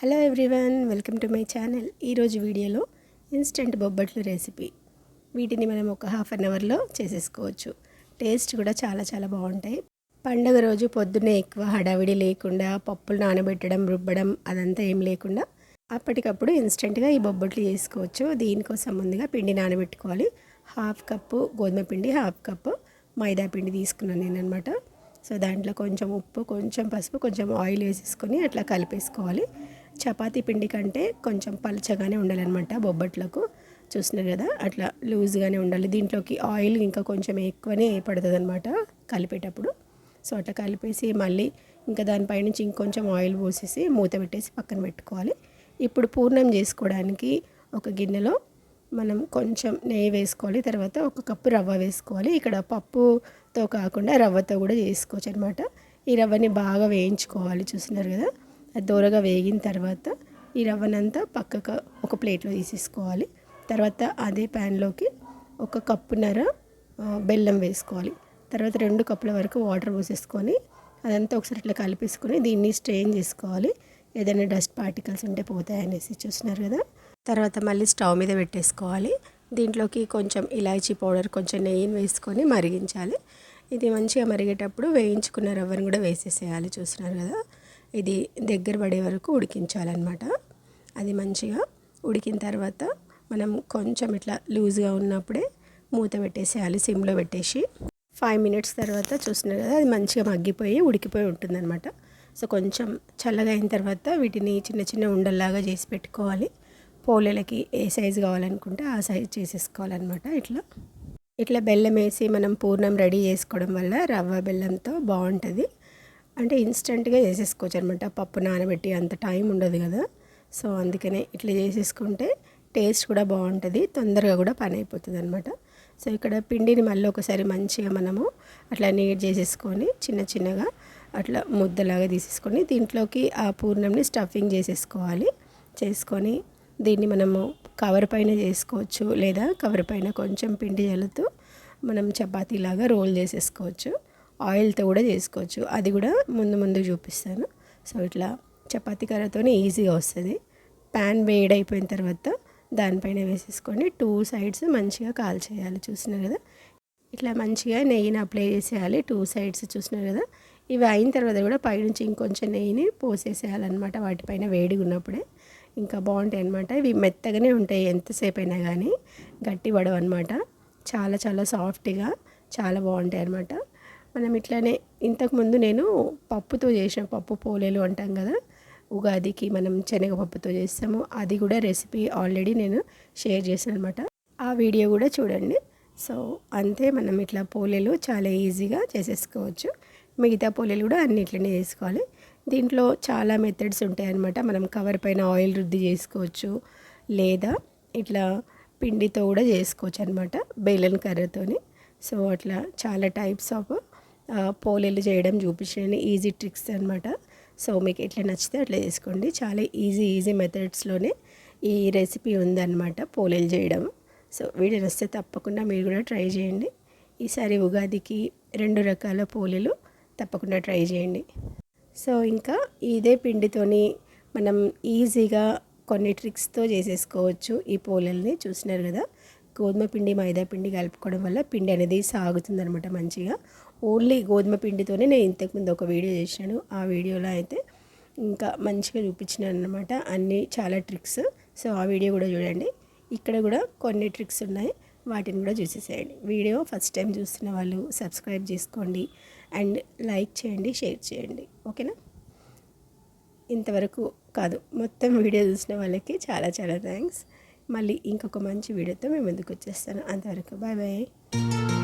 Hello everyone welcome to my channel. ఈరోజు వీడియోలో instant బొబ్బట్లు recipe. వీటిని మనం ఒక హాఫ్ అన్ అవర్లో చేసేసుకోవచ్చు. టేస్ట్ కూడా చాలా చాలా బాగుంటాయి. పండగ రోజు పొద్దున్నే ఎక్కువ హడావిడి లేకుండా పప్పులు నానబెట్టడం రుబ్బడం అదంతా ఏం లేకుండా అప్పటికప్పుడు ఇన్స్టెంట్గా ఈ బొబ్బట్లు చేసుకోవచ్చు. దీనికోసం ముందుగా పిండి నానబెట్టుకోవాలి. హాఫ్ కప్పు గోధుమ పిండి హాఫ్ కప్పు మైదా పిండి తీసుకున్నాను నేను అనమాట సో దాంట్లో కొంచెం ఉప్పు కొంచెం పసుపు కొంచెం ఆయిల్ వేసేసుకొని అట్లా కలిపేసుకోవాలి. చపాతీ పిండి కంటే కొంచెం పలచగానే ఉండాలన్నమాట బొబ్బట్లకు. చూస్తున్నారు కదా అట్లా లూజ్గానే ఉండాలి. దీంట్లోకి ఆయిల్ ఇంకా కొంచెం ఎక్కువనే పడుతుంది అనమాట కలిపేటప్పుడు. సో అట్లా కలిపేసి మళ్ళీ ఇంకా దానిపైనుంచి ఇంకొంచెం ఆయిల్ పోసేసి మూత పెట్టేసి పక్కన పెట్టుకోవాలి. ఇప్పుడు పూర్ణం చేసుకోవడానికి ఒక గిన్నెలో మనం కొంచెం నెయ్యి వేసుకోవాలి. తర్వాత ఒక కప్పు రవ్వ వేసుకోవాలి. ఇక్కడ పప్పుతో కాకుండా రవ్వతో కూడా చేసుకోవచ్చు అనమాట ఈ రవ్వని బాగా వేయించుకోవాలి. చూస్తున్నారు కదా అది దూరగా వేగిన తర్వాత ఈ రవ్వనంతా పక్కకు ఒక ప్లేట్లో తీసేసుకోవాలి. తర్వాత అదే ప్యాన్లోకి ఒక కప్పున్నర బెల్లం వేసుకోవాలి. తర్వాత రెండు కప్పుల వరకు వాటర్ పోసేసుకొని అదంతా ఒకసారి ఇట్లా కలిపేసుకొని దీన్ని స్ట్రెయిన్ చేసుకోవాలి. ఏదైనా డస్ట్ పార్టికల్స్ ఉంటే పోతాయనేసి చూస్తున్నారు కదా. తర్వాత మళ్ళీ స్టవ్ మీద పెట్టేసుకోవాలి. దీంట్లోకి కొంచెం ఇలాచీ పౌడర్ కొంచెం నెయ్యిని వేసుకొని మరిగించాలి. ఇది మంచిగా మరిగేటప్పుడు వేయించుకున్న రవ్వను కూడా వేసేసేయాలి చూస్తున్నారు కదా. ఇది దగ్గర పడే వరకు ఉడికించాలన్నమాట. అది మంచిగా ఉడికిన తర్వాత మనం కొంచెం ఇట్లా లూజ్గా ఉన్నప్పుడే మూత పెట్టేసేయాలి సిమ్లో పెట్టేసి. ఫైవ్ మినిట్స్ తర్వాత చూస్తున్నారు కదా అది మంచిగా మగ్గిపోయి ఉడికిపోయి ఉంటుందన్నమాట. సో కొంచెం చల్లగా అయిన తర్వాత వీటిని చిన్న చిన్న ఉండల్లాగా చేసి పెట్టుకోవాలి. పోలేలకి ఏ సైజు కావాలనుకుంటే ఆ సైజు చేసేసుకోవాలన్నమాట ఇట్లా. ఇట్లా బెల్లం వేసి మనం పూర్ణం రెడీ చేసుకోవడం వల్ల రవ్వ బెల్లంతో బాగుంటుంది. అంటే ఇన్స్టెంట్గా చేసేసుకోవచ్చు అనమాట పప్పు నానబెట్టి అంత టైం ఉండదు కదా. సో అందుకనే ఇట్లా చేసేసుకుంటే టేస్ట్ కూడా బాగుంటుంది తొందరగా కూడా పని అయిపోతుంది అనమాట సో ఇక్కడ పిండిని మళ్ళీ ఒకసారి మంచిగా మనము అట్లా నీట్ చేసేసుకొని చిన్న చిన్నగా అట్లా ముద్దలాగా తీసేసుకొని దీంట్లోకి ఆ పూర్ణంని స్టఫింగ్ చేసేసుకోవాలి. చేసుకొని దీన్ని మనము కవర్ పైన చేసుకోవచ్చు లేదా కవర్ పైన కొంచెం పిండి జల్లుతూ మనం చపాతీలాగా రోల్ చేసేసుకోవచ్చు. ఆయిల్తో కూడా చేసుకోవచ్చు. అది కూడా ముందు ముందు చూపిస్తాను. సో ఇట్లా చపాతీ కర్రతోనే ఈజీగా వస్తుంది. ప్యాన్ వేడైపోయిన తర్వాత దానిపైన వేసేసుకొని టూ సైడ్స్ మంచిగా కాల్ చేయాలి చూసినారు కదా? ఇట్లా మంచిగా నెయ్యిని అప్లై చేసేయాలి. టూ సైడ్స్ చూసినారు కదా? ఇవి అయిన తర్వాత కూడా పైనుంచి ఇంకొంచెం నెయ్యిని పోసేసేయాలన్నమాట. వాటిపైన వేడిగా ఉన్నప్పుడే. ఇంకా బాగుంటాయి అనమాట ఇవి మెత్తగానే ఉంటాయి. ఎంతసేపు అయినా కానీ గట్టి పడవు అనమాట చాలా చాలా సాఫ్ట్గా చాలా బాగుంటాయి అనమాట మనం ఇట్లానే ఇంతకుముందు నేను పప్పుతో చేసిన పప్పు పోలేలు అంటాం కదా ఉగాదికి మనం శనగపప్పుతో చేస్తాము. అది కూడా రెసిపీ ఆల్రెడీ నేను షేర్ చేశాను అనమాట ఆ వీడియో కూడా చూడండి. సో అంతే మనం ఇట్లా పోలేలు చాలా ఈజీగా చేసేసుకోవచ్చు. మిగతా పోలేలు కూడా అన్నిట్లనే చేసుకోవాలి. దీంట్లో చాలా మెథడ్స్ ఉంటాయి అన్నమాట. మనం కవర్ పైన ఆయిల్ రుద్ది చేసుకోవచ్చు లేదా ఇట్లా పిండితో కూడా చేసుకోవచ్చు అనమాట బేలన్ కర్రతోని. సో అట్లా చాలా టైప్స్ ఆఫ్ పోలేలు చేయడం చూపించాను ఈజీ ట్రిక్స్ అనమాట సో మీకు ఎట్లా నచ్చితే అట్లా చేసుకోండి. చాలా ఈజీ ఈజీ మెథడ్స్లోనే ఈ రెసిపీ ఉందన్నమాట పోలేలు చేయడం. సో వీడియో నచ్చితే తప్పకుండా మీరు కూడా ట్రై చేయండి. ఈసారి ఉగాదికి రెండు రకాల పోలేలు తప్పకుండా ట్రై చేయండి. సో ఇంకా ఇదే పిండితోని మనం ఈజీగా కొన్ని ట్రిక్స్తో చేసేసుకోవచ్చు ఈ పోలల్ని. చూసినారు కదా? గోధుమ పిండి మైదా పిండి కలుపుకోవడం వల్ల పిండి అనేది సాగుతుంది అనమాట మంచిగా. ఓన్లీ గోధుమ పిండితోనే నేను ఇంతకుముందు ఒక వీడియో చేశాను. ఆ వీడియోలో అయితే ఇంకా మంచిగా చూపించినాను అనమాట అన్నీ చాలా ట్రిక్స్. సో ఆ వీడియో కూడా చూడండి. ఇక్కడ కూడా కొన్ని ట్రిక్స్ ఉన్నాయి. వాటిని కూడా చూసేసేయండి. వీడియో ఫస్ట్ టైం చూస్తున్న వాళ్ళు సబ్స్క్రైబ్ చేసుకోండి. అండ్ లైక్ చేయండి షేర్ చేయండి. ఓకేనా? ఇంతవరకు కాదు మొత్తం వీడియో చూసిన వాళ్ళకి చాలా చాలా థ్యాంక్స్. మళ్ళీ ఇంకొక మంచి వీడియోతో మేము ముందుకు వచ్చేస్తాను. అంతవరకు బాయ్ బాయ్.